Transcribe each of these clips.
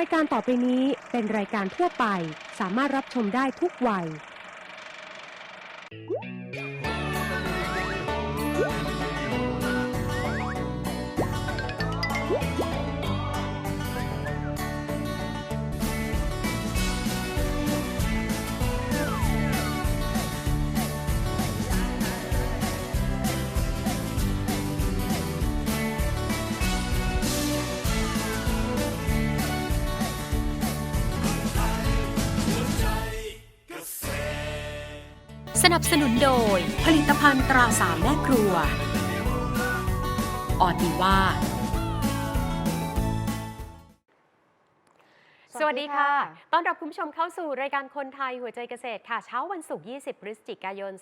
รายการต่อไปนี้เป็นรายการทั่วไป สามารถรับชมได้ทุกวัยส นับสนุนโดย ผลิตภัณฑ์ตราสามแม่ครัว ออติว่า วัสดีค่ะ ต้อนรับคุณผู้ชมเข้าสู่รายการคนไทยหัวใจเกษตรค่ะ เช้าวันศุกร์ 20 พฤศจิกายน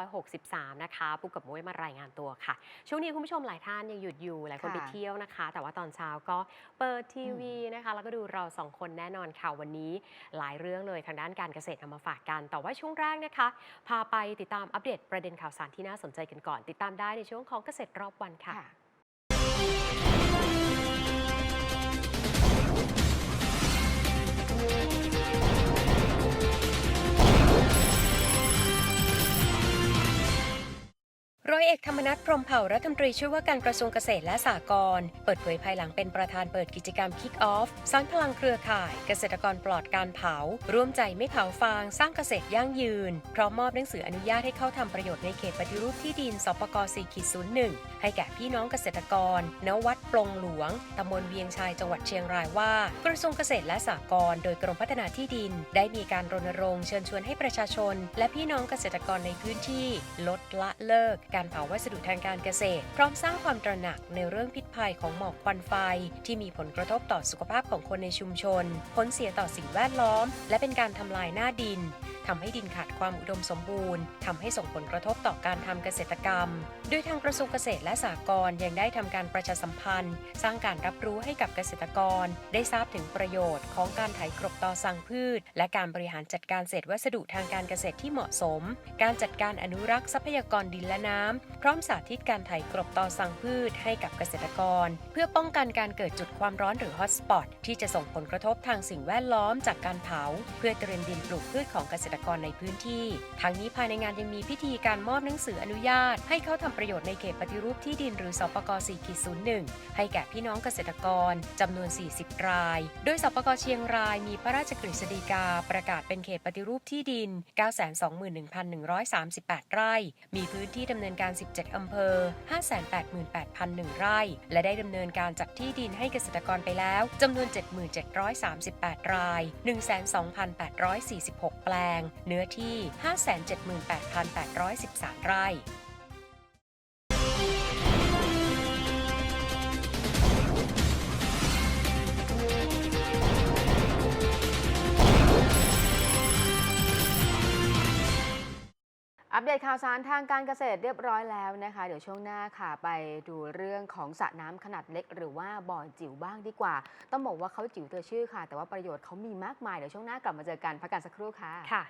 2563 นะคะปุกกับมุ้ยมารายงานตัวค่ะ ช่วงนี้คุณผู้ชมหลายท่านยังหยุดอยู่ หลายคนค่ะไปเที่ยวนะคะ แต่ว่าตอนเช้าก็เปิดทีวีนะคะ แล้วก็ดูเราสองคนแน่นอนค่ะ วันนี้หลายเรื่องเลยทางด้านการเกษตรเอามาฝากกัน แต่ว่าช่วงแรกนะคะ พาไปติดตามอัปเดตประเด็นข่าวสารที่น่าสนใจกันก่อน ติดตามได้ในช่วงของเกษตรรอบวันค่ะ ร้อยเอกธรรมนัฐพรมเผ่ารัฐมนตรีช่วยว่าการกระทรวงเกษตรและสหกรณ์เปิดเผยภายหลังเป็นประธานเปิดกิจกรรม Kick Off สร้างพลังเครือข่ายเกษตรกรปลอดการเผา ร่วมใจไม่เผาฟาง สร้างเกษตรยั่งยืน พร้อมมอบหนังสืออนุญาตให้เข้าทำประโยชน์ในเขตปฏิรูปที่ดินสปก4.01 ให้แก่พี่น้องเกษตรกร ณ วัดปลงหลวงตำบลเวียงชัยจังหวัดเชียงรายว่า กระทรวงเกษตรและสหกรณ์โดยกรมพัฒนาที่ดิน ได้มีการรณรงค์เชิญชวนให้ประชาชน และพี่น้องเกษตรกรในพื้นที่ลดละเลิกการเผาวัสดุทางการเกษตร พร้อมสร้างความตระหนักในเรื่องพิษภัยของหมอกควันไฟ ที่มีผลกระทบต่อสุขภาพของคนในชุมชน ผลเสียต่อสิ่งแวดล้อม และเป็นการทำลายหน้าดิน ทำให้ดินขาดความอุดมสมบูรณ์ทำให้ส่งผลกระทบต่อการทำเกษตรกรรม โดยทางกระทรวงเกษตรและสหกรณ์ยังได้ทำการประชาสัมพันธ์ สร้างการรับรู้ให้กับเกษตรกร ได้ทราบถึงประโยชน์ของการไถกรบต่อสั่งพืช และการบริหารจัดการเศษวัสดุทางการเกษตรที่เหมาะสม การจัดการอนุรักษ์ทรัพยากรดินและน้ำพร้อมสาธิตการไถกรบต่อสั่งพืชให้กับเกษตรกร เพื่อป้องกันการเกิดจุดความร้อนหรือฮอตสปอตที่จะส่งผลกระทบทางสิ่งแวดล้อมจากการเผา เพื่อเตรียมดินปลูกพืชของเกษตรกรในพื้นที่ ทั้งนี้ภายในงานยังมีพิธีการมอบหนังสืออนุญาต ให้เข้าทำประโยชน์ในเขตปฏิรูปที่ดินหรือสปก4.01 ให้แก่พี่น้องเกษตรกรจำนวน 40 ราย โดยสปกเชียงรายมีพระราชกฤษฎีกาประกาศเป็นเขตปฏิรูปที่ดิน 921,138 ไร่ มีพื้นที่ดำเนินการ 17 อำเภอ 588,001 ไร่ และได้ดำเนินการจัดที่ดินให้เกษตรกรไปแล้วจำนวน 7738ราย 12,846 แปลงเนื้อที่ 578,813 ไร่ อัปเดตข่าวสารทางการเกษตรเรียบร้อยแล้วนะคะ เดี๋ยวช่วงหน้าค่ะไปดูเรื่องของสระน้ำขนาดเล็ก หรือว่าบ่อจิ๋วบ้างดีกว่า ต้องบอกว่าเขาจิ๋วเธอชื่อค่ะ แต่ว่าประโยชน์เขามีมากมาย เดี๋ยวช่วงหน้ากลับมาเจอกันพักกันสักครู่ค่ะค่ะ